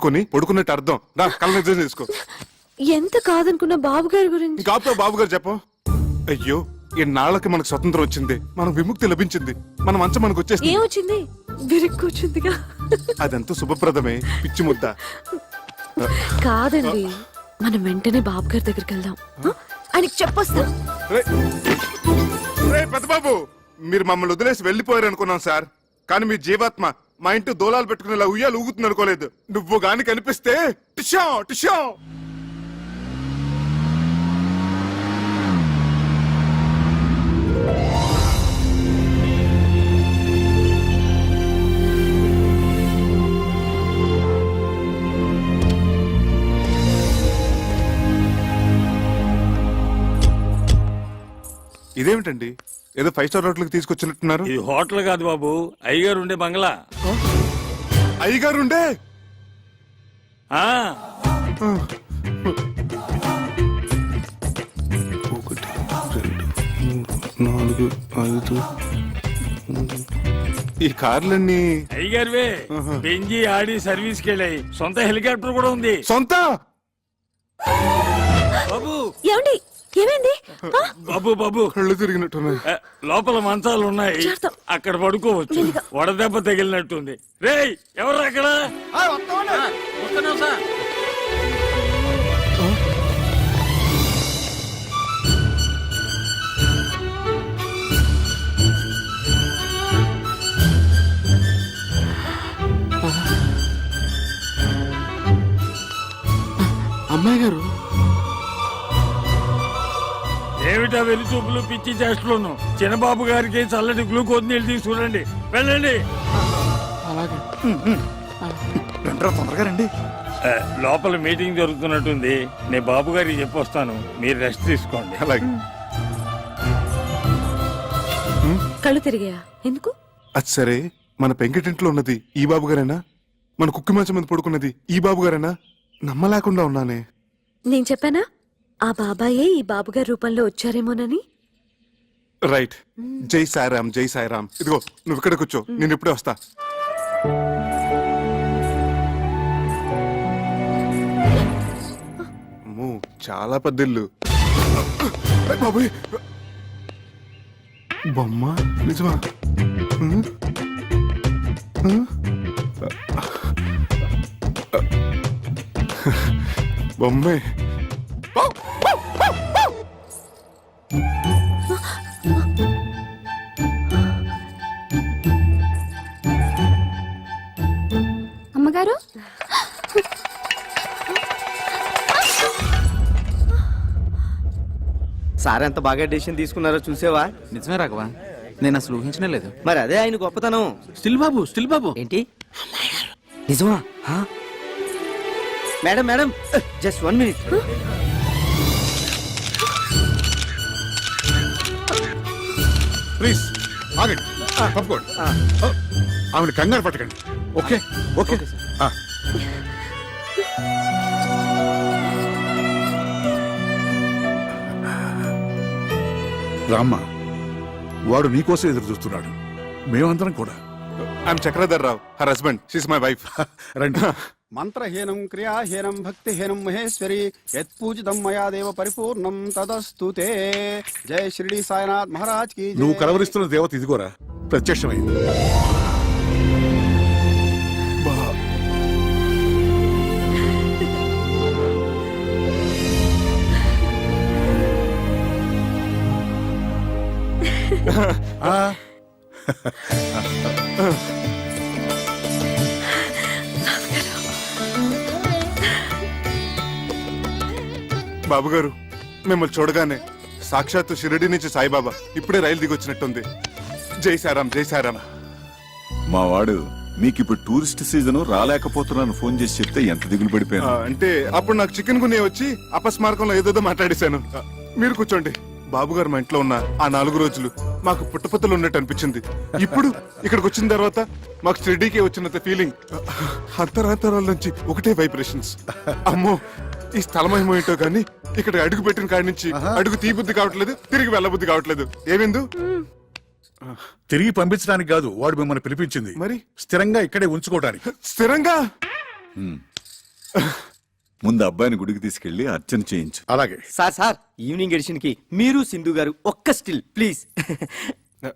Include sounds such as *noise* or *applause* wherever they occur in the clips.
ముడుచుకొని పడుకున్నట్టు అర్థం. రా చేసుకో ఎంత కాదనుకున్న బాబు గారి గురించి? ఇంకాపుతో బాబు గారు చెప్పు. అయ్యో ఇన్నాళ్ళకి మనకు స్వతంత్రం వచ్చింది. మనకు విముక్తి లభించింది. మన మంచం మనకు వచ్చేసింది. ఏమొచ్చింది? విరుక్కొచ్చిందిగా అదంతా శుభప్రదమే పిచ్చి ముద్ద. కాదండి. మనం వెంటనే బాబు గారి దగ్గరికి వెళ్దాం. ఆ? ఆయనకి చెప్పొస్తా. పెద్దబాబు మీరు మమ్మల్ని వదిలేసి వెళ్ళిపోయారు అనుకున్నాం సార్. కానీ మీ జీవాత్మ మా ఇంటి దూలాలు పెట్టుకునేలా ఉయ్యాలు ఊగుతుంది అనుకోలేదు నువ్వు గాని కనిపిస్తే టిషా టిషా ఇదేమిటండి? ఏదో ఫైవ్ స్టార్ హోటల్కి తీసుకొచ్చినట్టున్నారు. ఇది హోటల్ కాదు బాబు అయ్యగారు ఉండే బంగ్లా. అయ్యగారు ఉండే ఆ? ఒకటి రెండు మూడు నాలుగు ఐదు ఈ కార్లన్నీ అయ్యగారివే బెంజి ఆడి సర్వీస్కి వెళ్ళాయి. సొంత హెలికాప్టర్ కూడా ఉంది. సొంత? బాబు. ఏమండి ఏమైంది? ఆ? బాబు బాబు. కళ్ళు తిరిగినట్టున్నాయి. ఏ, లోపల మంచాలు ఉన్నాయి. చేస్తాం. అక్కడ పడుకోవచ్చు. వడదెబ్బ తగిలినట్టుంది. రేయ్ ఎవరు అక్కడ అమ్మాయి గారు? ఏమిటా వెలి చూపులు పిచ్చి చేష్టలను? చిన్నబాబు గారికి చల్లటి గ్లూకోజ్ నీళ్ళు తీసుకురండి వెళ్ళండి. అలాగే. తొందరగా రండి. లోపల మీటింగ్ జరుగుతున్నట్టుంది. నేను బాబు గారికి చెప్పొస్తాను మీరు రెస్ట్ తీసుకోండి. అలాగే. కళ్ళు తిరిగాయా? ఎందుకు? అది సరే మన పెంకిటింట్లో ఉన్నది ఈ బాబు గారేనా? మన కుక్కి మంచం మీద పడుకున్నది ఈ బాబు గారేనా? నమ్మలేకుండా ఉన్నానే. నేను చెప్పానా? ఆ బాబాయే ఈ బాబు గారి రూపంలో వచ్చారేమోనని? రైట్. జై సాయిరామ్ జై సాయిరామ్. ఇదిగో నువ్వు ఇక్కడ కూర్చో. నేను ఇప్పుడే వస్తా. అమ్మో, చాలా పెద్ద ఇల్లు బాబోయ్. బొమ్మ నిజమా? బొమ్మే. అమ్మగారు? సార్ ఎంత బాగా డెసిషన్ తీసుకున్నారో చూసేవా? నిజమే రాఘవా నేను అసలు ఊహించనే లేదు. మరి అదే ఆయన గొప్పతనం. Still Babu still Babu. ఏంటి? నిజమా? హా? Madam madam just one minute please ఆగండి. తప్పుకోండి. ఆవిడ కంగారు పట్టకండి. ఓకే? ఓకే? ఆ. రామ్మా వాడు నీకోసం ఎదురు చూస్తున్నాడు. మేమందరం కూడా. I'm Chakradhar Rao her husband she's my wife రండి. *laughs* మంత్రహీనం క్రియాహీనం భక్తిహీనం మహేశ్వరి యత్పూజితం మయా దేవ పరిపూర్ణం తదస్తు తే. జై షిరిడి సాయినాథ్ మహారాజ్కి జై. నువ్వు కలవరిస్తున్న దేవత ఇదిగోరా ప్రత్యక్షమైంది. బాబు గారు మిమ్మల్ని చూడగానే సాక్షాత్తు షిరిడి నుంచి సాయిబాబా ఇప్పుడే రైలు దిగొచ్చినట్టుంది. జై సారాం జై సారాం మా వాడు మీకు ఇప్పుడు టూరిస్ట్ సీజన్ రాలేకపోతున్నాను ఫోన్ చేసి చెప్తే ఎంత దిగులు ఆ, పడిపోయాను అంటే అప్పుడు నాకు చికెన్ గునే వచ్చి అపస్మారకంలో ఏదేదో మాట్లాడేశాను. మీరు కూర్చోండి. బాబు గారు మా ఇంట్లో ఉన్న ఆ నాలుగు రోజులు మాకు పుట్టపత్తలు ఉన్నట్టు అనిపించింది. ఇప్పుడు ఇక్కడికి వచ్చిన తర్వాత మాకు షిరిడీకే వచ్చినంత ఫీలింగ్ అంతరాంతరాల నుంచి ఒకటే వైబ్రేషన్స్ అమ్మో ఈ స్థలమహిమ ఏంటో గానీ ఇక్కడ అడుగు పెట్టిన కాడి నుంచి అడుగు తీబుద్ధి కావట్లేదు తిరిగి వెళ్ళబుద్ధి కావట్లేదు. ఏమిందు? తిరిగి పంపించడానికి కాదు వాడు మిమ్మల్ని పిలిపించింది. మరి? స్థిరంగా ఇక్కడే ఉంచుకోవడానికి స్థిరంగా? ముందు అబ్బాయిని గుడికి తీసుకెళ్ళి అర్చన చేయించు. అలాగే. సార్ సార్ ఈవినింగ్ ఎడిషన్కి మీరు సింధు గారు ఒక్క స్టిల్ ప్లీజ్.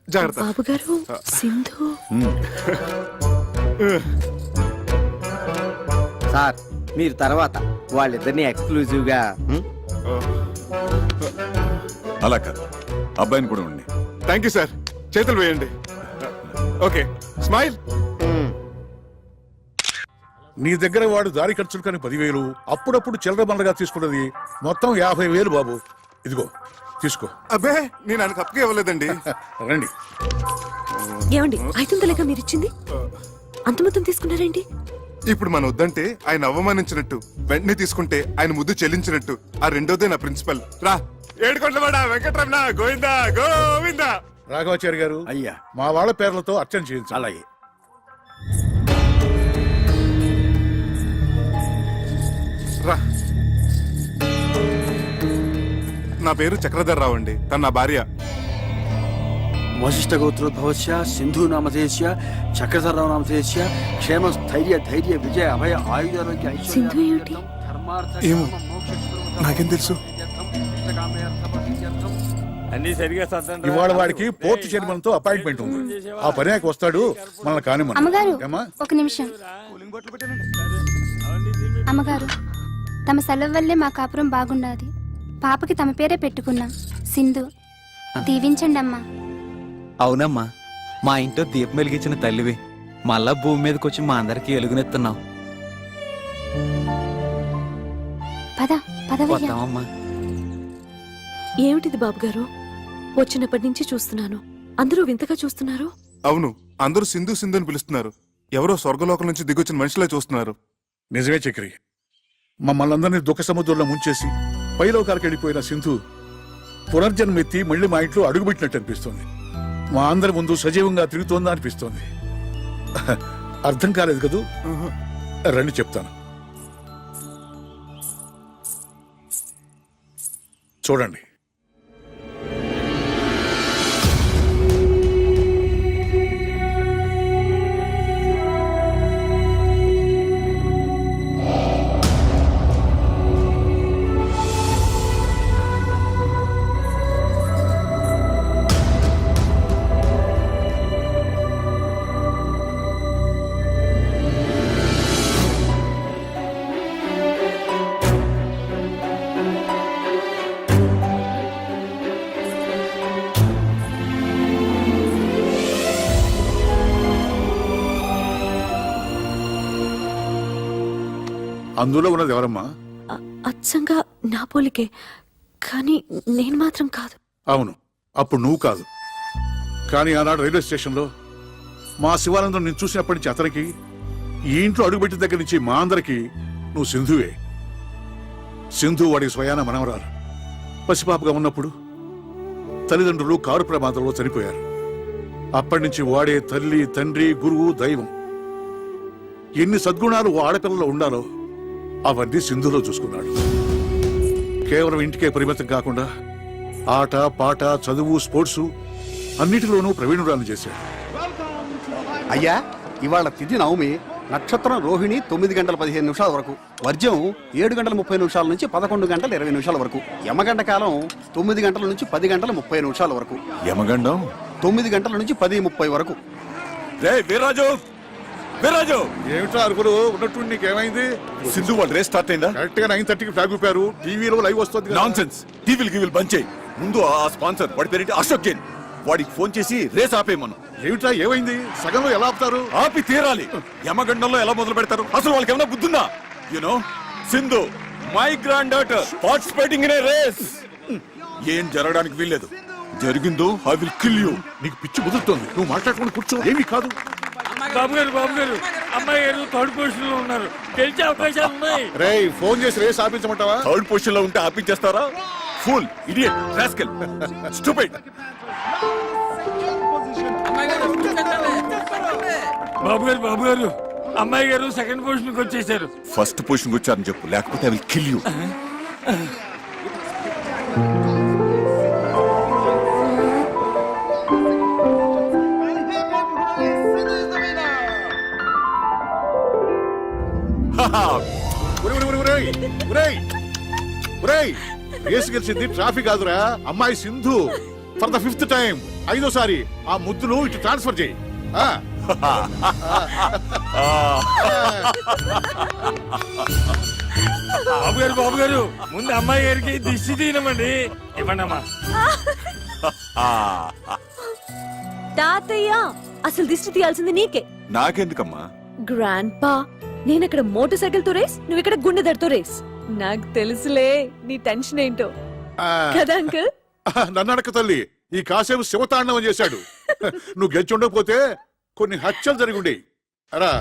జాగ్రత్త. బాబు గారు సింధు. సార్ మీరు తర్వాత వాళ్ళిద్దరిని ఎక్స్క్లూజివ్గా? అలా కాదు. అబ్బాయిని కూడా ఉండి థ్యాంక్ యూ సార్. చేతులు వేయండి. ఓకే. స్మైల్. నీ దగ్గర వాడు దారి ఖర్చులు కానీ పదివేలు అప్పుడప్పుడు చిల్లర బండగా తీసుకున్నది మొత్తం యాభై వేలు బాబు. ఇదిగో తీసుకో. అబ్బే నేను ఆయనకు అప్పగా ఇవ్వలేదండి. *laughs* రండి. ఏమండి ఐదు వందలుగా మీరు ఇచ్చింది? అంత మొత్తం తీసుకున్నారేంటి? ఇప్పుడు మన వద్దంటే ఆయన అవమానించినట్టు వెంటనే తీసుకుంటే ఆయన ముద్దు చెల్లించినట్టు ఆ రెండోదే నా ప్రిన్సిపల్ రా. ఏడుకొండవాడా వెంకటరమణ గోవిందా గోవిందా. రాఘవాచారి గారు అయ్యా. మా వాళ్ళ పేర్లతో అర్చన చేయించాలి అలాగే. రా. నా పేరు చక్రధర్రావు అండి. తన నా భార్య. వశిష్ఠ గోత్రోద్భవస్య సింధు నామధేయస్య చక్రధరరావు నామధేయస్య క్షేమ స్థైర్య ధైర్య విజయ అభయ ఆయుధారోగ్య సింధు ఏమిటి? ఏమో. నాకేం తెలుసు? అన్ని సరిగా సర్దండి ఇవాళ వాడికి పోర్టు చైర్మన్తో అపాయింట్మెంట్ ఉంది. ఆ పర్యాకి వస్తాడు మనల్ని కానిమ్మను. అమ్మగారు ఏమ్మా? ఒక నిమిషం. అమ్మగారు తమ సెలవు వల్లే మా కాపురం బాగుండాది పాపకి తమ పేరే పెట్టుకున్నాం. సింధు దీవించండి అమ్మా అవునమ్మా. మా ఇంట్లో దీపం వెలిగించిన తల్లివి. మళ్ళా భూమి మీదకి వచ్చి మా అందరికి ఎలుగునెత్తున్నావు. పద పదవయ్యా. వద్దామమ్మా. ఏమిటిది బాబు గారు వచ్చినప్పటి నుంచి చూస్తున్నాను. అందరూ వింతగా చూస్తున్నారు? అవును అందరూ సింధు సింధు అని పిలుస్తున్నారు. ఎవరో స్వర్గలోకం నుంచి దిగొచ్చిన మనుషులే చూస్తున్నారు. నిజమే చక్రి. మమ్మల్ని అందరినీ దుఃఖ సముద్రంలో ముంచేసి పైలోకాలకు వెళ్ళిపోయిన సింధు పునర్జన్మెత్తి మళ్ళీ మా ఇంట్లో అడుగుపెట్టినట్టు అనిపిస్తుంది. మా అందరి ముందు సజీవంగా తిరుగుతోందా అనిపిస్తోంది. *laughs* అర్థం కాలేదు కదూ? రండి చెప్తాను. చూడండి. అందులో ఉన్నది ఎవరమ్మా? అచ్చంగా నా పోలికే. కానీ నేను మాత్రం కాదు. అవును అప్పుడు నువ్వు కాదు. కానీ ఆనాడు రైల్వే స్టేషన్లో మా శివానందం నేను చూసినప్పటి నుంచి అతనికి ఈ ఇంట్లో అడుగుపెట్టిన దగ్గర నుంచి మా అందరికి నువ్వు సింధువే. సింధు వాడి స్వయాన మనవరాలు. పసిపాపగా ఉన్నప్పుడు తల్లిదండ్రులు కారు ప్రమాదంలో చనిపోయారు. అప్పటి నుంచి వాడే తల్లి తండ్రి గురువు దైవం. ఎన్ని సద్గుణాలు ఆడపిల్లలో ఉండాలో అవన్నీ సింధులో చూసుకున్నాడు. కేవలం ఇంటికే పరిమితం కాకుండా ఆట పాట చదువు స్పోర్ట్స్ అన్నిటిలోనూ ప్రవీణురాలు చేశాడు. అయ్యా ఇవాళ తిథి నవమి. నక్షత్రం రోహిణి తొమ్మిది గంటల పదిహేను నిమిషాల వరకు. వర్జం ఏడు గంటల ముప్పై నిమిషాల నుంచి పదకొండు గంటల ఇరవై నిమిషాల వరకు. యమగంట కాలం తొమ్మిది గంటల నుంచి పది గంటల ముప్పై నిమిషాల వరకు. యమగండం? తొమ్మిది గంటల నుంచి పది ముప్పై వరకు. రే వీర్రాజు! వీర్రాజు! ఏమిటో అరుగురు ఉన్నట్టు నీకేమైంది? సింధు వాళ్ళు రేస్ స్టార్ట్ అయిందా? కరెక్ట్గా నైన్ థర్టీకి ఫ్లాగ్ ఊపారు. టీవీలో లైవ్ వస్తుంది. నాన్ సెన్స్ టీవీలు గివిల్ బంద్ చేయి. ముందు ఆ స్పాన్సర్ వాడి పేరేంటి? అశోక్ జైన్. వాడికి ఫోన్ చేసి రేస్ ఆపేయమను ఏమిటా ఏమైంది? సగంలో ఎలా ఆపుతారు? ఆపి తీరాలి. యమగండంలో ఎలా మొదలు పెడతారు? అసలు వాళ్ళకి ఏమైనా బుద్ధుందా you know Sindhu my grand daughter participating in a race ఏం జరగడానికి వీల్లేదు. జరిగిందో ఐ విల్ కిల్ యూ నీకు పిచ్చి ముదురుతోంది. నువ్వు మాట్లాడుకుని కూర్చో. ఏమీ కాదు. బాబు గారు బాబు గారు అమ్మాయి గారు థర్డ్ పొజిషన్లో ఉన్నారు. గెలిచే అవకాశాలు ఉన్నాయి. రే ఫోన్ చేసి రేస్ ఆపించమంటావా? థర్డ్ పొజిషన్లో ఉంటే ఆపించేస్తారా? ఫుల్ ఇడియట్ రాస్కల్ స్టూపిడ్ బాబు గారు బాబు గారు అమ్మాయి గారు సెకండ్ పొజిషన్కి వచ్చేసారు. ఫస్ట్ పొజిషన్ వచ్చారని చెప్పు లేకపోతే I will kill you race గెలిచింది ట్రాఫిక్ కాదురా. అమ్మాయి Sindhu for the fifth time ఐదోసారి ఆ ముద్దును ఇటు ట్రాన్స్ఫర్ చేయి. ఆ, బాబు గారు బాబు గారు ముందు అమ్మాయి గారికి దిష్టి తీయనమండి. ఇవ్వండి అమ్మా తాతయ్య అసలు దిష్టి తీయాల్సింది నీకే. నాకెందుకమ్మా? గ్రాండ్ పా నేను ఇక్కడ మోటార్ సైకిల్తో రేస్ నువ్వు ఇక్కడ గుండె దడతో రేస్. నాకు తెలుసులే నీ టెన్షన్ ఏంటో. కదా అంకుల్ నన్ను అడక తల్లి. ఈ కాసేపు శివతాండవం చేశాడు. నువ్వు గెలిచి ఉండకపోతే కొన్ని హత్యలు జరిగి ఉండేవి అరా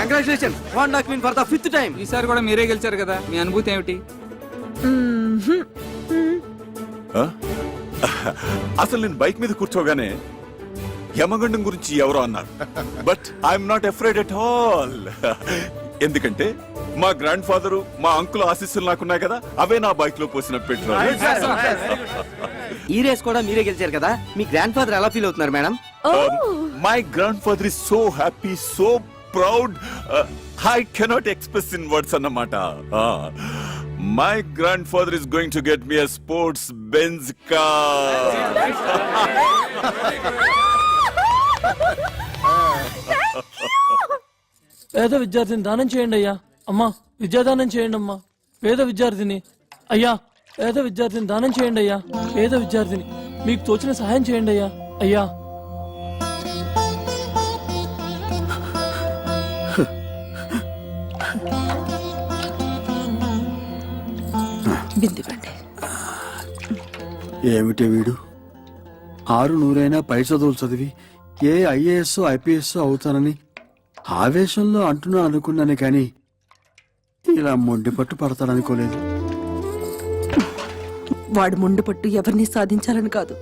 congratulation one document for the fifth time ఈసారి కూడా మీరే గెలిచారు కదా మీ అనుభూతి ఏమిటి? అసలు నేను బైక్ మీద కూర్చోగానే యమగండం గురించి ఎవరో అన్నారు. But I'm not afraid at all ఎందుకంటే మా గ్రాండ్ ఫాదరు మా అంకుల్ ఆశీస్సులు నాకున్నాయి కదా అవే నా బైక్లో పోసిన పెట్రోల్. ఈ రేస్ కూడా మీరే గెలిచారు కదా మీ గ్రాండ్ ఫాదర్ ఎలా ఫీల్ అవుతున్నారు madam my grand father is so happy so proud I cannot express in words అన్నమాట. My grand father is going to get me a sports Benz car పేద విద్యార్థిని దానం చేయండి అయ్యా. అమ్మా విద్యాదానం చేయండి అమ్మా. పేద విద్యార్థిని అయ్యా పేద విద్యార్థిని దానం చేయండి అయ్యా. పేద విద్యార్థిని మీకు తోచిన సహాయం చేయండి అయ్యా. అయ్యా. ఏమిటి వీడు? ఆరు నూరైనా పై చదువులు చదివి ఏ ఐఏఎస్ ఐపీఎస్ అవుతానని ఆవేశంలో అంటున్నా అనుకున్నాను కానీ ఇలా మొండి పట్టు పడతాడనుకోలేదు. వాడు మొండు పట్టు ఎవరిని సాధించాలని కాదు.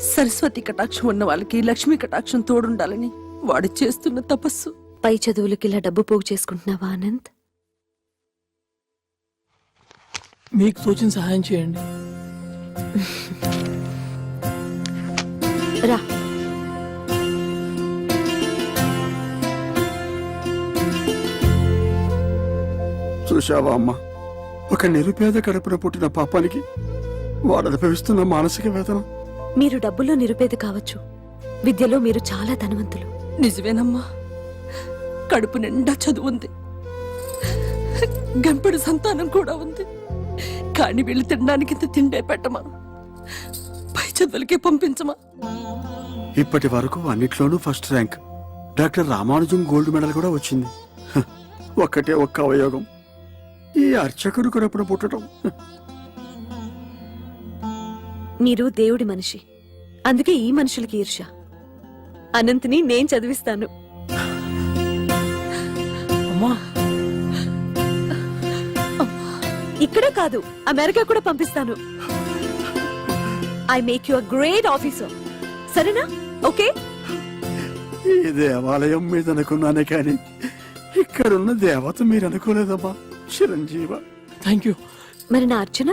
సరస్వతి కటాక్షం ఉన్న వాళ్ళకి లక్ష్మీ కటాక్షం తోడుండాలని వాడు చేస్తున్న తపస్సు. పై చదువులకి ఇలా డబ్బు పోగు చేసుకుంటున్నావా ఆనంద్ మీకు తోచిన సహాయం చేయండి. రా. చూశావా అమ్మా? ఒక నిరుపేద కడుపున పుట్టిన పాపానికి వాడు అనుభవిస్తున్న మానసిక వేదన. మీరు డబ్బులో నిరుపేద కావచ్చు. విద్యలో మీరు చాలా ధనవంతులు. నిజమేనమ్మా. కడుపు నిండా చదువు ఉంది. గంపెడు సంతానం కూడా ఉంది. కాని వీళ్ళు తినడానికి ఇంత తిండే పెట్టమా? పై చదువులకే పంపించమా? ఇప్పటి వరకు అన్నిట్లోనూ first rank. Doctor Ramanujam gold medal కూడా వచ్చింది. హ, ఒక్కటే ఒక్క అవయోగం. ఈ అర్చకుడు కడుపున పుట్టడం. మీరు దేవుడి మనిషి. అందుకే ఈ మనుషులకి ఈర్ష అనంత్ని నేను చదివిస్తాను. అమ్మా. ఇక్కడే కాదు అమెరికా కూడా పంపిస్తాను. I make you a great officer సరేనా? ఓకే? ఈ దేవాలయం మీద అనుకున్నానే కానీ ఇక్కడున్న దేవత మీరు అనుకోలేదమ్మా. చిరంజీవ. థ్యాంక్ యూ మరి నా అర్చన?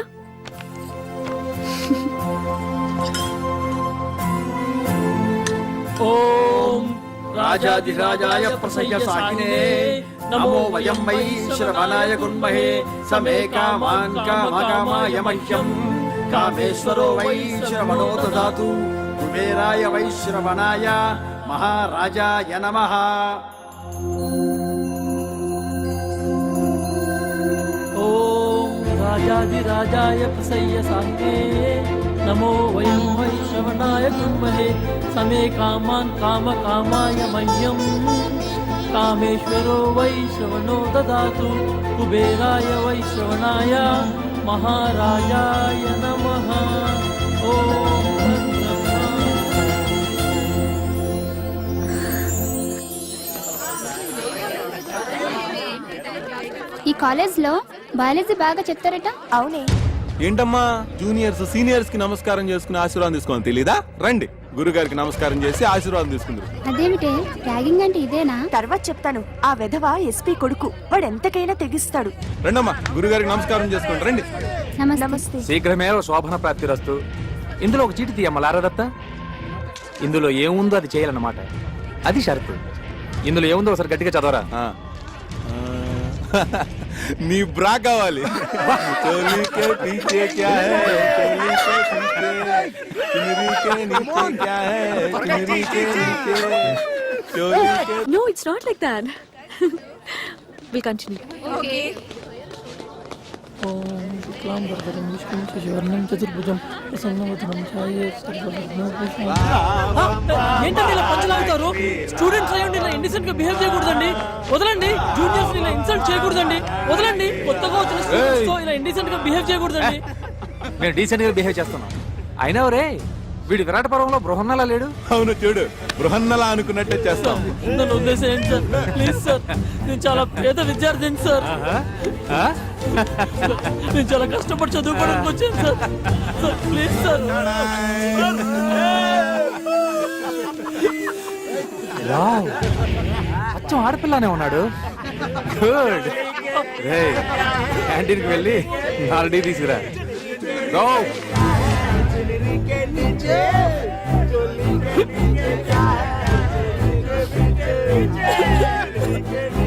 ఓం రాజాధిరాజాయ ప్రసయ్య సాకినే నమో వయం వై శ్రవణాయ గుణమహే సమే కామాన్ కామకామాయ మహ్యం. కామేశ్వరో వై శ్రవణో దదాతు కుబేరాయ వై శ్రవణాయ మహారాజాయ నమః. ఓం రాజాధిరాజాయ ప్రసయ్య సాకినే నమో వయం వై శ్రవణాయ గుణమహే సమే కామాన్ కామ కామాయ మహ్యం కామేశ్వరో వై శ్రవణో దదాతు. కుబేరాయ వై శ్రవణాయ మహారాజాయ నమః ఓం నమః. ఈ కాలేజ్లో బయాలజీ బాగా చెప్తారట? అవునే. ఏంటమ్మా? జూనియర్స్ సీనియర్స్కి నమస్కారం చేసుకుని ఆశీర్వాదం తీసుకోవాలి తెలీదా? రండి. గురుగారికి నమస్కారం చేసి ఆశీర్వాదం తీసుకుందరు. అదేమిటి? ర్యాగింగ్ అంటే ఇదేనా? తర్వాత చెప్తాను. ఆ వెధవ ఎస్పీ కొడుకు. వాడు ఎంతకైనా తెగిస్తాడు. రండమ్మా. గురుగారికి నమస్కారం చేసుకోండి. రండి. నమస్తే. శీఘ్రమే శోభన ప్రాప్తిరస్తు ఇందులో ఒక చీటి తీయమ్మ లారదత్త. ఇందులో ఏముందో అది చేయాలన్నమాట. అది షరతు. ఇందులో ఏముందో ఒకసారి గట్టిగా చదవరా. నీ బ్రా కావాలి. No it's not like that will continue ఓం శుక్లాంబరధరం విష్ణుం శశివర్ణం చతుర్భుజం ప్రసన్నవదనం ఛాయే ఇలా పంచలాగుతారు? స్టూడెంట్స్ అయ్యండి ఇలా ఇండిసెంట్గా బిహేవ్ చేయకూడదండి. వదలండి. జూనియర్స్ ఇలా ఇన్సల్ట్ చేయకూడదండి. వదలండి. కొత్తగా వచ్చిన స్టూడెంట్స్తో ఇలా ఇండిసెంట్గా బిహేవ్ చేయకూడదండి. *laughs* మేము డీసెంట్గా బిహేవ్ చేస్తున్నాం. అయినా రే వీడు విరాట పర్వంలో బృహన్నలా లేడు? అవును చూడు బృహన్నలా అనుకున్నట్టే చేస్తాం. నన్ను వదిలేసేయండి సార్ ప్లీజ్ సార్. నేను చాలా పేద విద్యార్థిని సార్. నేను చాలా కష్టపడి చదువుకోవడానికి వచ్చాను sir. Sir please sir. Wow. అచ్చం ఆడపిల్లనే ఉన్నాడు. గుడ్ రే క్యాంటీన్కి వెళ్ళి ఆల్రెడీ తీసుకురా. గో ఎవరా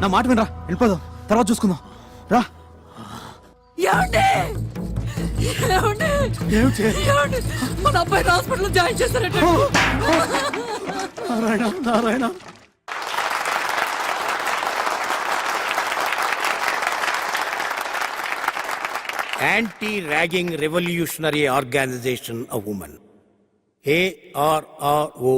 నా మాట వినరా? వెళ్ళిపోదాం. తర్వాత చూసుకుందాం. రా. ఏమండి? ఏమండి? ఏమండి? మన అబ్బాయి హాస్పిటల్ జాయిన్ చేస్తారంటే Narayana Narayana. Anti-Ragging Revolutionary Organization of Women. ARROW.